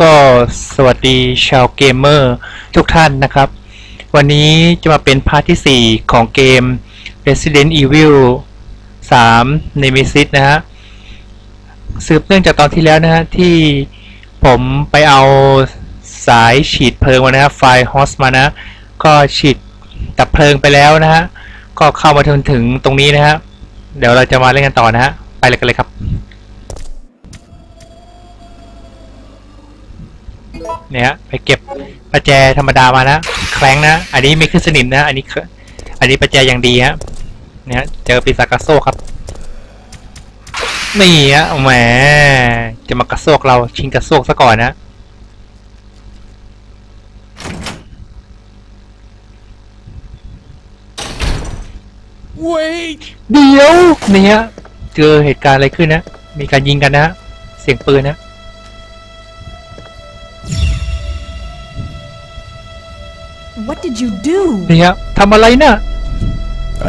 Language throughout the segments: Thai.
ก็สวัสดีชาวเกมเมอร์ทุกท่านนะครับ วันนี้จะมาเป็นพาร์ทที่ 4 ของเกม Resident Evil 3 Nemesis นะฮะสืบเนื่องจากตอนที่แล้วนะฮะ ที่ผมไปเอาสายฉีดเพลิงมานะฮะไฟฮอสมานะ ก็ฉีดดับเพลิงไปแล้วนะฮะ ก็เข้ามาถึงถึงตรงนี้นะฮะ เดี๋ยวเราจะมาเล่นกันต่อนะฮะ ไปเลยกันเลยครับ เนี่ยฮะไปเก็บประแจธรรมดามานะแคลงนะ อันนี้ไม่ขึ้นสนิมนะ อันนี้คืออันนี้ประแจอย่างดีฮะเนี่ยฮะเจอปีศาจกระโซกครับนี่ฮะแหมจะมากระโซกเราชิงกระโซกซะก่อนนะ Wait! เดี๋ยวนี่ฮะเจอเหตุการณ์อะไรขึ้นนะมีการยิงกันนะเสียงปืนนะ What did you do? นี่ฮะทำอะไรนะ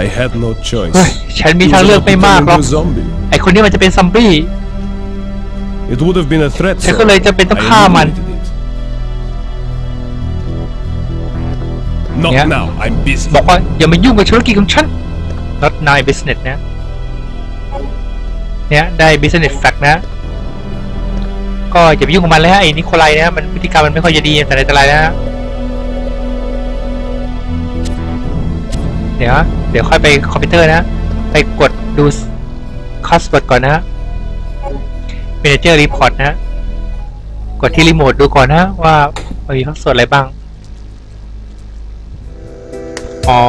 I had no choice. เฮ้ยฉันมีทางเลือกไม่มากหรอก Turn into a zombie. ไอคนนี้มันจะเป็นซอมบี้ It would have been a threat. ฉัน sir. ก็เลยจะเป็นต้อง I ฆ่ามัน eliminated it. Not Yeah. now. I'm busy. บอกว่าอย่ามายุ่งกับธุรกิจของฉัน not my business นะเนี่ยได้ business fact นะ ก็อย่าไปยุ่งกับมันเลยฮะไอ้นิโคไลนะมันพฤติกรรมมันไม่ค่อยจะดีแต่ไหนแต่ไรนะ ดี๋ยวเดี๋ยวค่อยไปคอมพิวเตอร์นะ ไปกดดูคอสเวิร์ดก่อนนะฮะ manager report นะ กดที่รีโมทดูก่อนนะ ว่ามีคอสเวิดอะไรบ้าง อ๋อ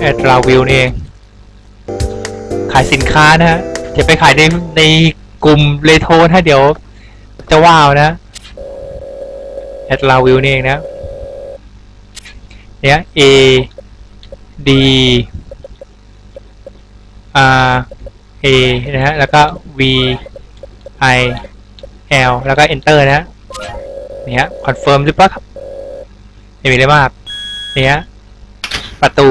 แอดราวิวนี่เองขายสินค้านะฮะจะไปขายในในกลุ่มเลโทนะเดี๋ยวจะว้าวนะแอดราวิวนี่เองนะเนี่ย A D R A นะฮะ แล้วก็ V I L แล้วก็ Enter นะฮะเนี่ยคอนเฟิร์มหรือเปล่าครับไม่มีอะไรมากเนี่ยประตู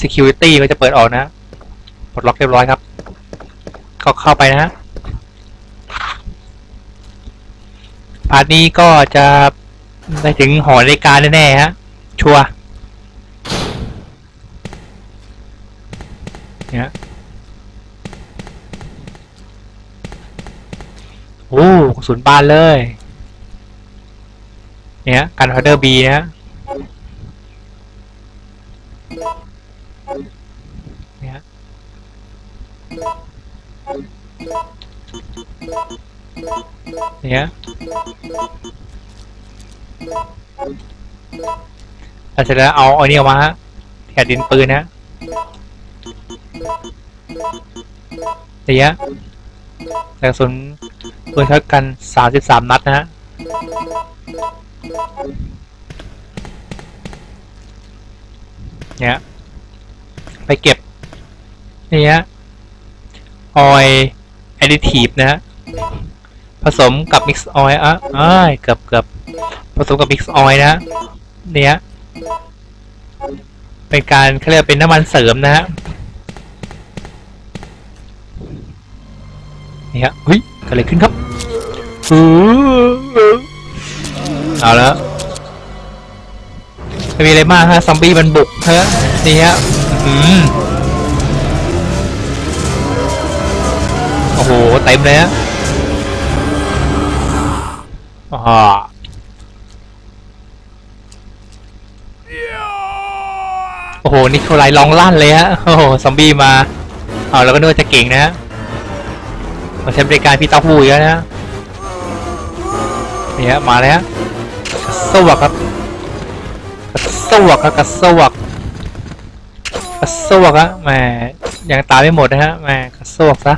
security ก็จะเปิดออกนะปลดล็อกเรียบร้อยครับ ก็เข้าไปนะฮะพาร์ทนี้ก็จะไปถึงหอนาฬิกาแน่ๆฮะ ชัวร์ เนี่ยโอ้กระสุนบานเลย เนี่ยการออเดอร์บีนะฮะเนี่ยเนี่ยเราจะแล้วเอาเอานี่ออกมาฮะแถดดินปืนนะ เนี่ยแต่กระสุนปืนเท่ากันสามสิบสามนัดนะฮะเนี่ยไปเก็บเนี่ฮะออยแอดดิทีฟนะฮะผสมกับมิกซ์ออยอะอ้ายเกือบเกือบผสมกับมิกซ์ออยนะฮะเนี่ยเป็นการเขาเรียกว่าเป็นน้ำมันเสริมนะฮะ นี่ฮะเฮ้ยเกิดอะไรขึ้นครับเอาแล้วไม่มีอะไรมากฮะซอมบี้มันบุกฮะนี่ฮะอืมโอ้โหเต็มเลยฮะอ๋อโอ้โห นี่เขาไลร้องลั่นเลยฮะ โอ้โห ซอมบี้มา เอาแล้วก็นึกว่าจะเก่งนะฮะ มาใช้บริการพี่เต้าหู้อีกแล้วนะฮะนี่ฮะมาแล้วฮะสวัสดีครับกระสวกครับกระสวกกระสวกอะแหมยังตายไม่หมดนะฮะแหมกระสวกซะ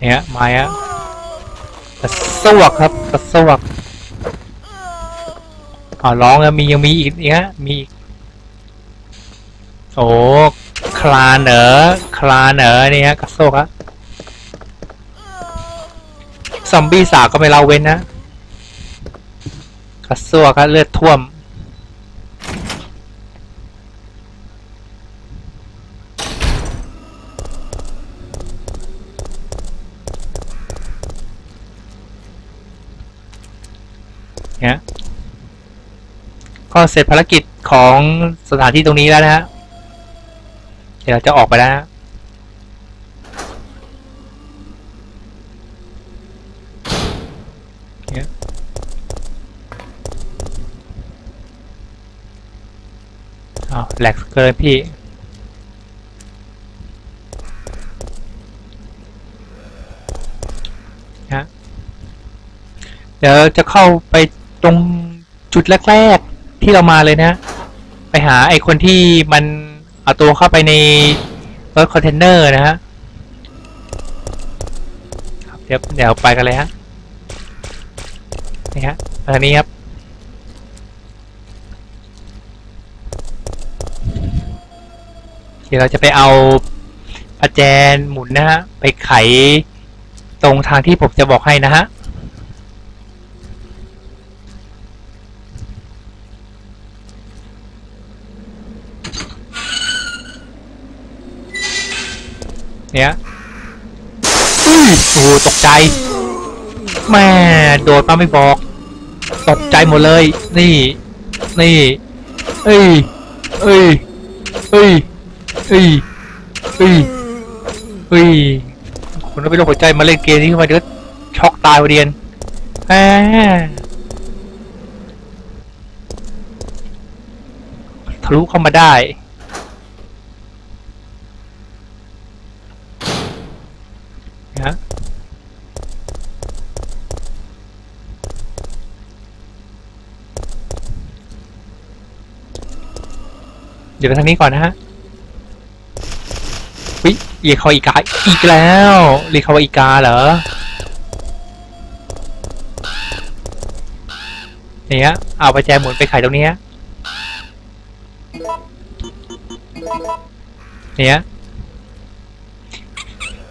เนี่ยมาอะ กระสวกครับกระสวกอ๋อร้องแล้วมียังมีอีกเนี่ยมีอีกโอ้คลานเหนอคลานเหนอนี่ฮะกระโซกฮะซอมบี้สาวก็ไม่เล่าเว้นนะกระซกฮะเลือดท่วม เนี่ยก็เสร็จภารกิจของสถานที่ตรงนี้แล้วนะฮะ เดี๋ยวเราจะออกไปแล้วนะเนี่ยอ้าแหลกเกินพี่ นะ เดี๋ยวจะเข้าไป ตรงจุดแรกๆที่เรามาเลยนะ ไปหาไอคนที่มันเอาตัวเข้าไปในรถคอนเทนเนอร์นะฮะเดี๋ยวเดี๋ยวไปกันเลยฮะนี่ฮะทางนี้ครับเดี๋ยวเราจะไปเอาประแจนหมุนนะฮะไปไขตรงทางที่ผมจะบอกให้นะฮะ เนี่ยอุ้ยโอ้โหตกใจแม่โดดมาไม่บอก ตกใจหมดเลย นี่ นี่ เอ้ย เอ้ย เอ้ย เอ้ย เอ้ย เอ้ย คนที่เป็นโรคหัวใจมาเล่นเกมนี้ขึ้นมาเดี๋ยวช็อกตายวันเดียนแหมทะลุเข้ามาได้ เดี๋ยวทางนี้ก่อนนะฮะวิเรียกเขาอีกาอีกแล้วเรียกเขาว่าอีกาเหรอเนี่ยเอาไปแจหมุนไปขายตรงนี้เนี่ย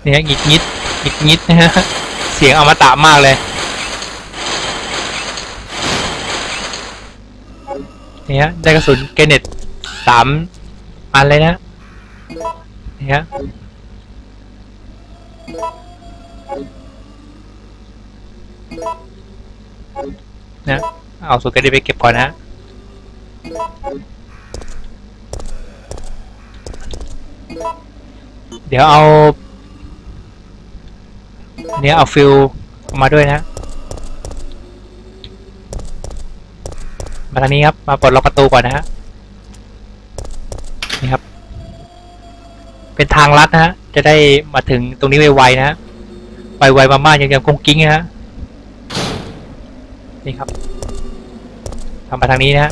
เนี่ยหงิดงิดหงิดงิดนะฮะเสียงอมตะมากเลยเนี่ยได้กระสุนเกเน็ต สามอันเลยนะเนี่ยนะเอาสุดก็ได้ไปเก็บก่อนนะเดี๋ยวเอาอันเนี้ยเอาฟิลมาด้วยนะ มาทางนี้ครับ มาปลดล็อกประตูก่อนนะฮะ เป็นทางลัดนะฮะ จะได้มาถึงตรงนี้ไวๆนะฮะ ไวๆมากๆยังยังกุ้งกิ้งนะฮะ นี่ครับทำมาทางนี้นะฮะ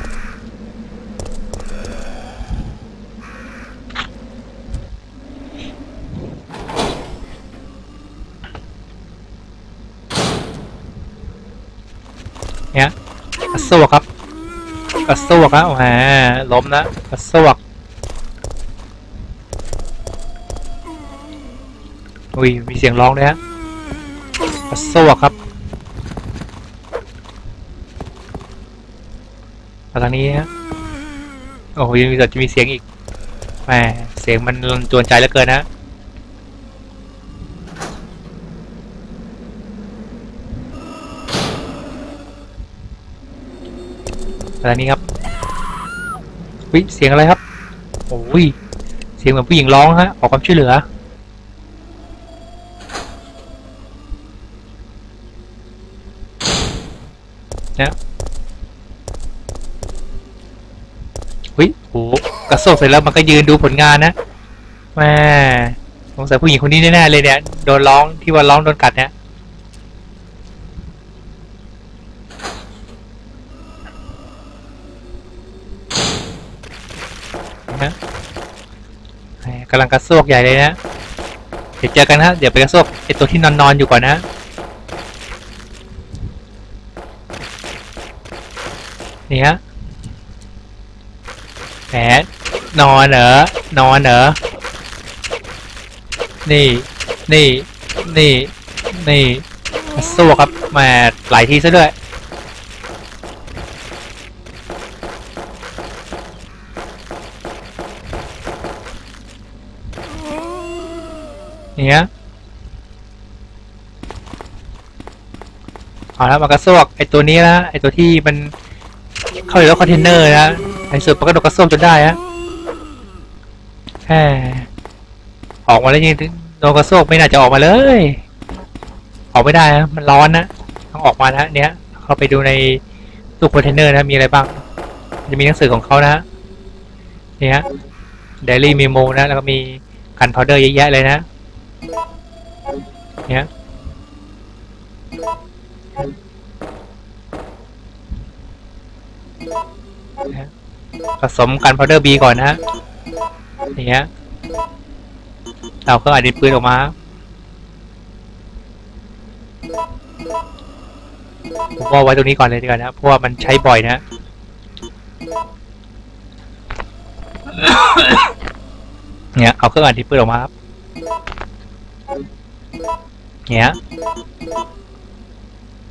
เนี่ยกระซวกครับกระซวกครับแหล้มนะกระซวก อุ้ยมีเสียงร้องด้วยฮะกระซวกครับมาทางนี้ฮะโอ้โหยังมีจะมีเสียงอีกแหมเสียงมันรันจวนใจเหลือเกินนะอะไรนี้ครับวิเสียงอะไรครับ โอ้ย เสียงเหมือนผู้หญิงร้องฮะ ขอความช่วยเหลือ เนี่ยวิโห กระโซกเสร็จแล้วมันก็ยืนดูผลงานนะแม่สงสัยผู้หญิงคนนี้แน่ๆเลยเนี่ยโดนร้องที่ว่าร้องโดนกัดเนี่ยนะกำลังกระซกใหญ่เลยนะเดี๋ยวเจอกันนะเดี๋ยวไปกระซกไอตัวที่นอนนอนอยู่ก่อนนะนี่ฮะแหม นอนเหรอนอนเหรอนี่ นี่ นี่ นี่กระซวกครับแหมหลายทีซะด้วยเงี้ยเอาละมากระซวกไอตัวนี้นะไอตัวที่มันเข้าอยู่แล้วคอนเทนเนอร์นะไอสุดมันก็โดนกระซวกจนได้ฮะ ออกมาแล้วยังโดนกระซกไม่น่าจะออกมาเลย ออกไม่ได้นะมันร้อนนะต้องออกมานะเนี้ยเข้าไปดูในตู้คอนเทนเนอร์นะมีอะไรบ้าง จะมีหนังสือของเขานะเนี่ยเดลี่มีโมนะ แล้วก็มีกันพาวเดอร์เยอะแยะเลยนะเนี่ยผสมกันพาวเดอร์บีก่อนนะฮะ อย่างเงี้ยเราก็อัดดินปืนออกมา ผมว่าไว้ตรงนี้ก่อนเลยดีกว่านะ เพราะว่ามันใช้บ่อยนะ เนี่ย เอาเครื่องอัดดินปืนออกมาครับ เนี่ย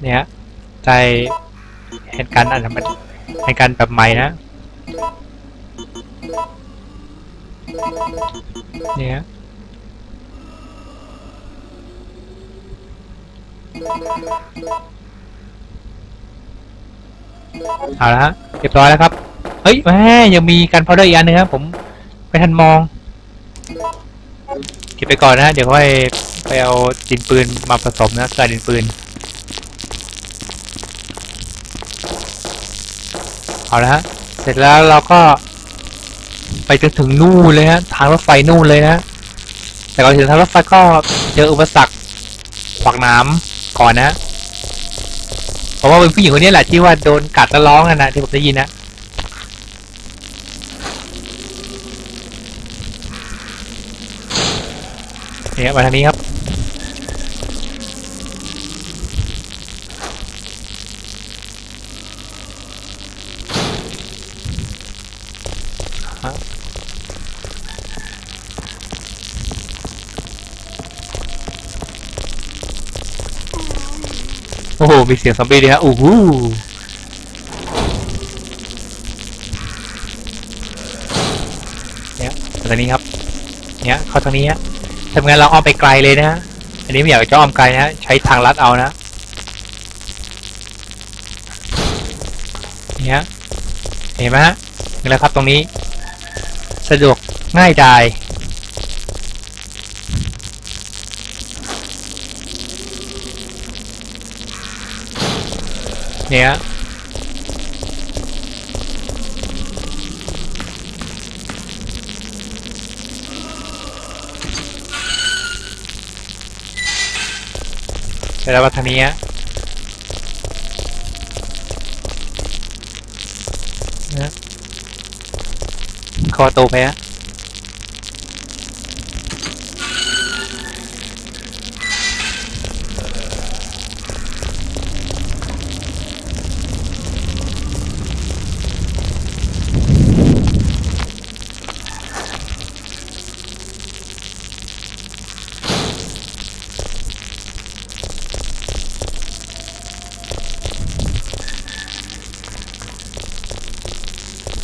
เนี่ยใจเห็นการอันมันเห็นการแบบใหม่นะ เนี่ย เอาละฮะเรียบร้อยแล้วครับ เฮ้ยแม่ยังมีการพาวเดอร์อีกอันนึงครับผมไม่ทันมอง เก็บไปก่อนนะ เดี๋ยวค่อยไปเอาดินปืนมาผสมนะกับดินปืน เอาละฮะ เสร็จแล้วเราก็ ไปจนถึงนู่นเลยฮะทางรถไฟนู่นเลยนะ แต่ก่อนถึงทางรถไฟก็เจออุปสรรคขวากน้ำก่อนนะเพราะว่าเป็นผู้หญิงคนนี้แหละที่ว่าโดนกัดแล้วร้องอะนะที่ผมได้ยินนะเนี่ยมาทางนี้ครับ มีเสียงซอมบี้ด้วยฮะโอ้โหเนี่ยทางนี้ครับ เนี่ยเข้าทางนี้ฮะทำงานเราอ้อมไปไกลเลยนะฮะอันนี้ไม่อยากจะอ้อมไกลนะฮะใช้ทางลัดเอานะเนี่ยเห็นไหมฮะนี่แหละครับตรงนี้ สะดวกง่ายดาย เนี่ยเสร็จแล้วทางนี้นะเข้าประตูไปฮะ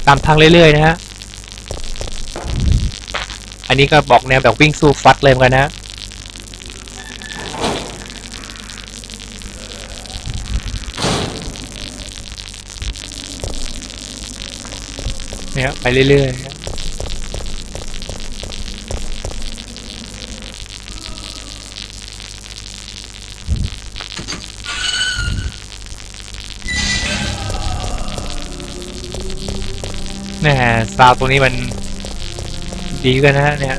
ตามทางเรื่อยๆนะฮะ อันนี้ก็บอกแนวแบบวิ่งสู้ฟัดเลยเหมือนกันนะเนี่ยไปเรื่อยๆ นะแน่ซาวตัวนี้มันดีกันนะฮะเนี่ย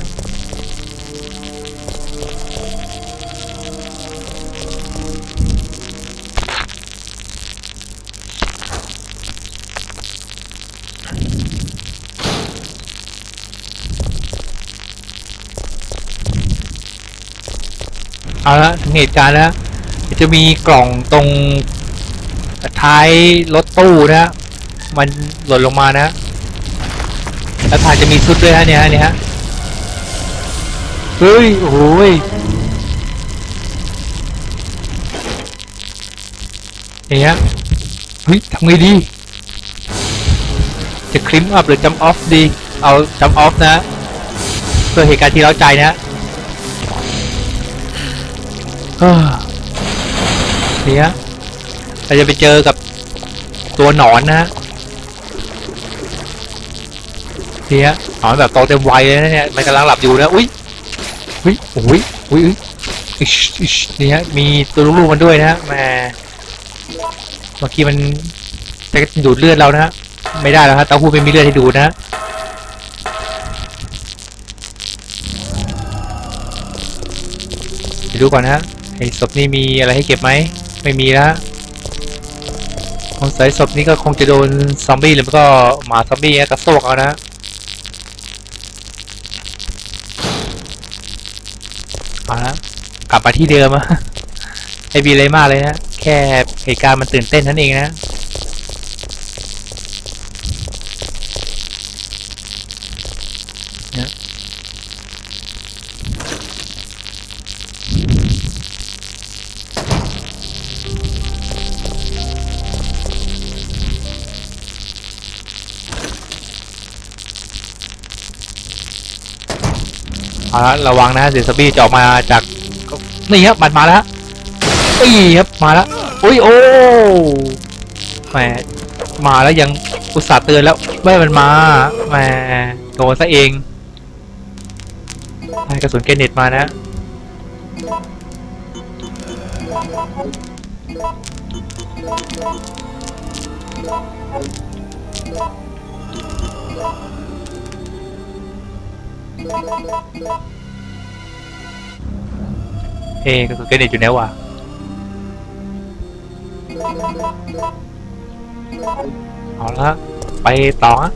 เอาละถึงเหตุการณ์แล้วเดี๋ยวจะมีกล่องตรงท้ายรถตู้นะฮะมันหล่นลงมานะ แล้วทานจะมีชุดด้วยฮะเนี่ยฮะเนี่ยฮะเฮ้ย โอ้โหยอย่างเงี้ยเฮ้ยทำไงดี จะคลิมอัพหรือจัมออฟดี เอาจัมออฟนะ เพื่อเหตุการณ์ที่เราใจนะฮ้อเนี่ยเราจะไปเจอกับตัวหนอนนะฮะ นี่ยหนอนแบบโตเต็มวัยเลยนะเนี่ยมันกำลังหลับอยู่นะอุ้ยอุ้ยโอ้ยอุ้ยอุ้ยอิชอิชนี่ฮะมีตัวลูกๆมันด้วยนะฮะแหมเมื่อกี้มันจะดูดเลือดเรานะฮะไม่ได้แล้วฮะเต้าหู้ไม่มีเลือดให้ดูนะฮะเดี๋ยวดูก่อนนะฮะไอ้ศพนี่มีอะไรให้เก็บไหมไม่มีแล้วฮะสงสัยศพนี้ก็คงจะโดนซอมบี้หรือไม่ก็หมาซอมบี้กระโซกเอานะ เอาละกลับมาที่เดิมอะไม่มีอะไรมากเลยนะ แค่เหตุการณ์มันตื่นเต้นนั่นเองนะ เอาละระวังนะเดี๋ยวซอมบี้จะออกมาจากนี่ครับมันมาแล้วนี่ครับมาแล้วอุ้ยโอ้แหมมาแล้วยังอุตส่าห์เตือนแล้วไม่มันมาแหมโดนซะเองให้กระสุนเกเน็ตมานะ เอ้กระสุนเกรเน็ตอยู่ไหนวะเอาละไปต่อฮะ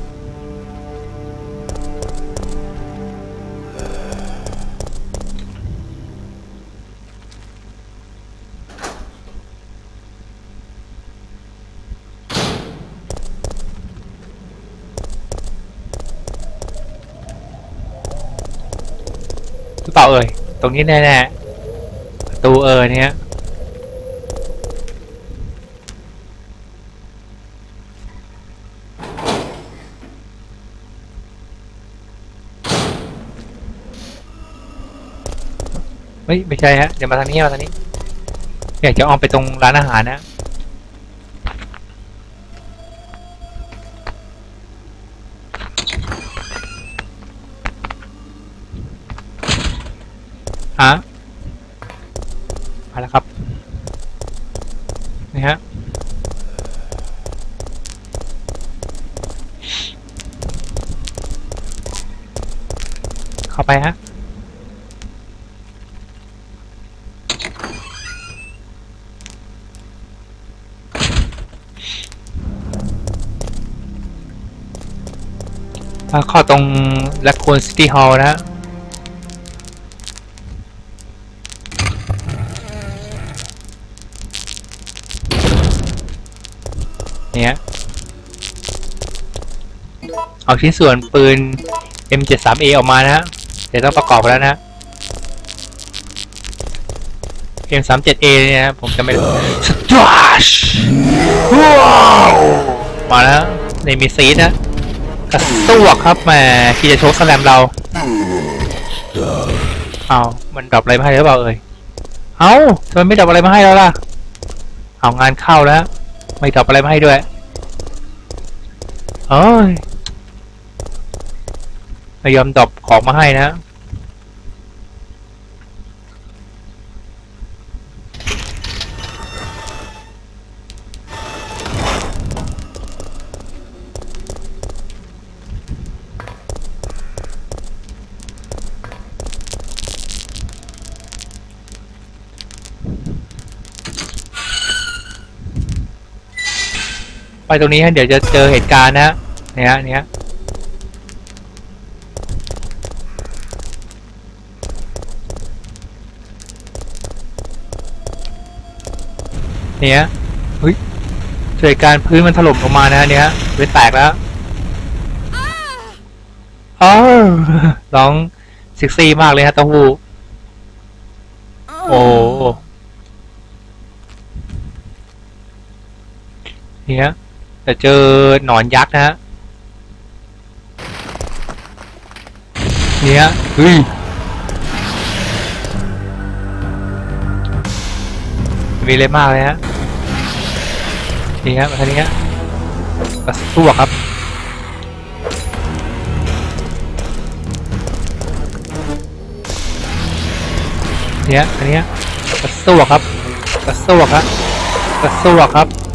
ปล่าเอ่ย ตรงนี้แน่ๆประตูเออเนี้ยเฮ้ยไม่ใช่ฮะเดี๋ยวมาทางนี้มาทางนี้อยากจะอ้อมไปตรงร้านอาหารนะ ฮะมาแล้วครับนี่ฮะเข้าไปฮะถ้าเข้าตรงแลคคูนซิตี้ฮอลล์นะฮะ เนี่ยเอาชิ้นส่วนปืน M73A ออกมานะฮะเดี๋ยวต้องประกอบแล้วนะ M37A เนี่ยนะผมจะไม่สตราชว้าวมาแล้วในมีซีดนะกระซวกครับแหมที่จะโชกสแลมเราเอามันดรอปอะไรมาให้หรือเปล่าเอ่ยเอาทำไมไม่ดรอปอะไรมาให้แล้วล่ะ เอางานเข้าแล้ว ไม่ดรอปอะไรมาให้ด้วย เอ้ยไม่ยอมดรอปของมาให้นะ ไปตรงนี้ฮะเดี๋ยวจะเจอเหตุการณ์นะฮะเนี่ยฮะเนี่ยเนี่ยเฮ้ยเจอเหตุการณ์พื้นมันถล่มลงมานะฮะเนี่ยฮะพื้นแตกแล้วอ้าวร้องเซ็กซี่มากเลยฮะเต้าหู้โอ้เนี่ย แต่เจอหนอนยักษ์นะฮะเนี่ยเฮ้ยมีอะไรมากเลยฮะนี่ฮะมาทางนี้ฮะกระครับเนี่ยอันเนี้ยกระซวกครับกระซวกครับกระซวกครับ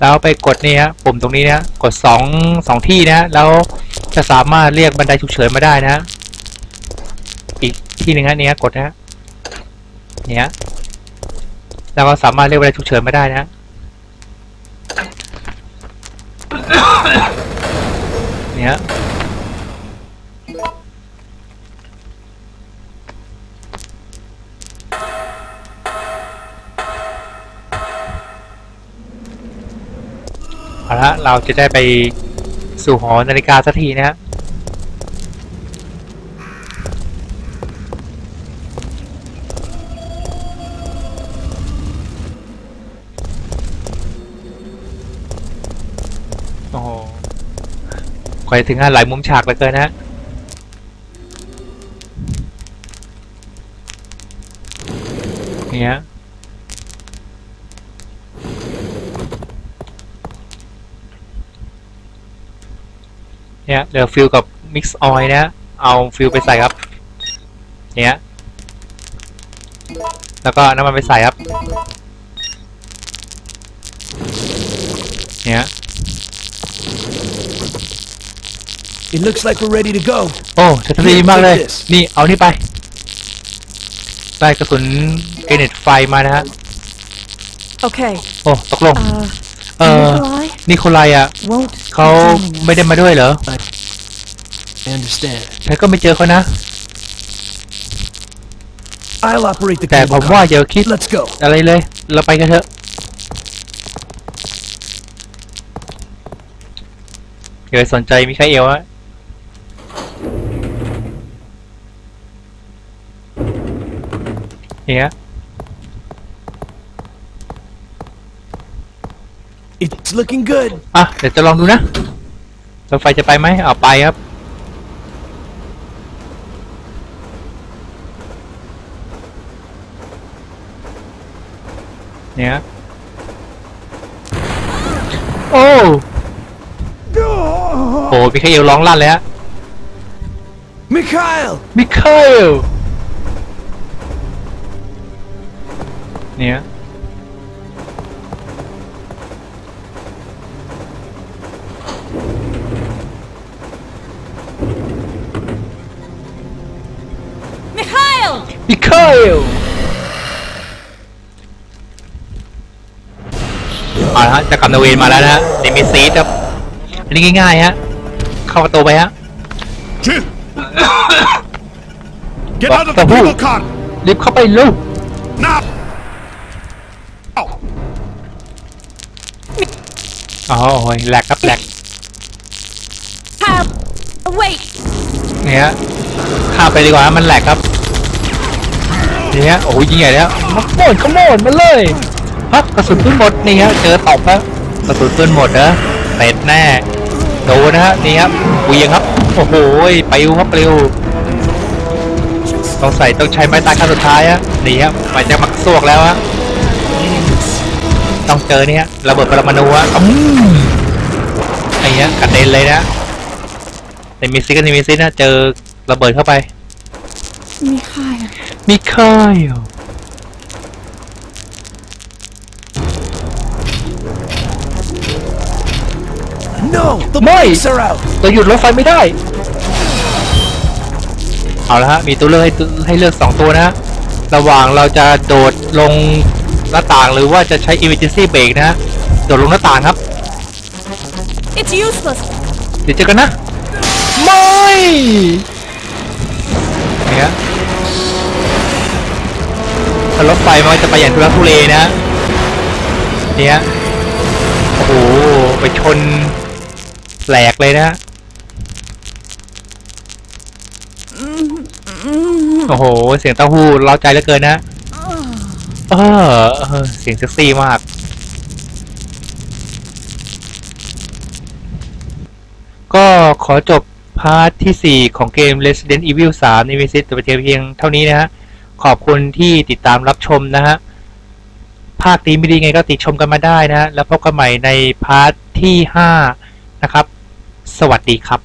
แล้วไปกดนี่ฮะปุ่มตรงนี้นะกดสองสองที่นะ แล้วจะสามารถเรียกบันไดฉุกเฉินมาได้นะ อีกที่หนึ่งฮะเนี่ยกดนะฮะเนี่ยแล้วก็สามารถเรียกบันไดฉุกเฉินมาได้นะฮะเนี่ย ละเราจะได้ไปสู่หอนาฬิกาสักทีนะฮะโอ้โหกว่าจะถึงฮะหลายมุมฉากเหลือเกินนะฮะนี่ฮ เนี่ยเหลือฟิลกับมิกซ์ออยนะฮะเอาฟิลไปใส่ครับ เนี่ย แล้วก็น้ำมันไปใส่ครับ เนี่ย It looks like we're ready to go. โอ้เทคโนโลยีมากเลย นี่ เอานี่ไป ได้กระสุนเกรเนตไฟมานะฮะ Okay. โอ้ ตกลง Uh, เออ Nikolai นิโคลายอะ won't เขา be joining us. ไม่ได้มาด้วยเหรอ I understand. ฉันก็ไม่เจอเขานะ I'll operate the แต่ผ cable มว่า car. อย่าคิด Let's go. อะไรเลย เราไปกันเถอะ เดี๋ยวสนใจมิคาเอลอะเนี่ย It's looking good. อะเดี๋ยวจะลองดูนะรถไฟจะไปไหมเอาไปครับ เนี่ยโอ้โหมิคาเอลร้องลั่นเลยฮะ Mikhail! มิคาเอลเนี่ย มิคาเอลเอาละฮะจะกลับนาเวนมาแล้วนะฮะเดมิซีดครับอันนี้ง่ายๆฮะเข้าประตูไปฮะ Chill! Get What out of the the who? cable car! รีบเข้าไปลูก Now! Oh, อ๋อโอ้ยแหลกครับแหลก Kyle! Wait! เนี่ยข้ามไปดีกว่าฮะมันแหลกครับ นี่ฮะโอ้โหยิงใหญ่แล้วมาโมดขโมดมาเลยฮะกระสุนปืนหมดนี่ฮะเจอตบฮะกระสุนปืนหมดนะเต็ดแน่โดนนะฮะนี่ครับเวียงครับโอ้โหไปลิวครับปลิวต้องใส่ต้องใช้ไม้ตายขั้นสุดท้ายฮะนี่ครับมันจะมักซวกแล้วฮะต้องเจอเนี่ยระเบิดปรมาณูฮะอืมไอ้เนี้ยกระเด็นเลยนะในมิสซิกกับในมิสซิสนะเจอระเบิดเข้าไปมิคา ยล No! The Mate. brakes are out! เราหยุดรถไฟไม่ได้ เอาละฮะ มีตัวเลือกให้ตัวให้เลือกสองตัวนะฮะ ระหว่างเราจะโดดลงหน้าต่างหรือว่าจะใช้ emergency brake นะฮะ โดดลงหน้าต่างครับ It's useless. เดี๋ยวเจอกันนะ ไม่เนี่ย ถ้ารถไฟมันจะไปอย่างทุรักทุเลนะเนี่ยโอ้โหไปชนแหลกเลยนะโอ้โห เสียงเต้าหู้เร้าใจเหลือเกินนะเออเสียงเซ็กซี่มาก ก็ขอจบพาร์ทที่ 4 ของเกม Resident Evil 3 n e m e s i s แต่เพียงเท่านี้นะฮะ ขอบคุณที่ติดตามรับชมนะฮะ ภาคตีไม่ดีไงก็ติดชมกันมาได้นะฮะแล้วพบกันใหม่ในพาร์ทที่ 5 นะครับ สวัสดีครับ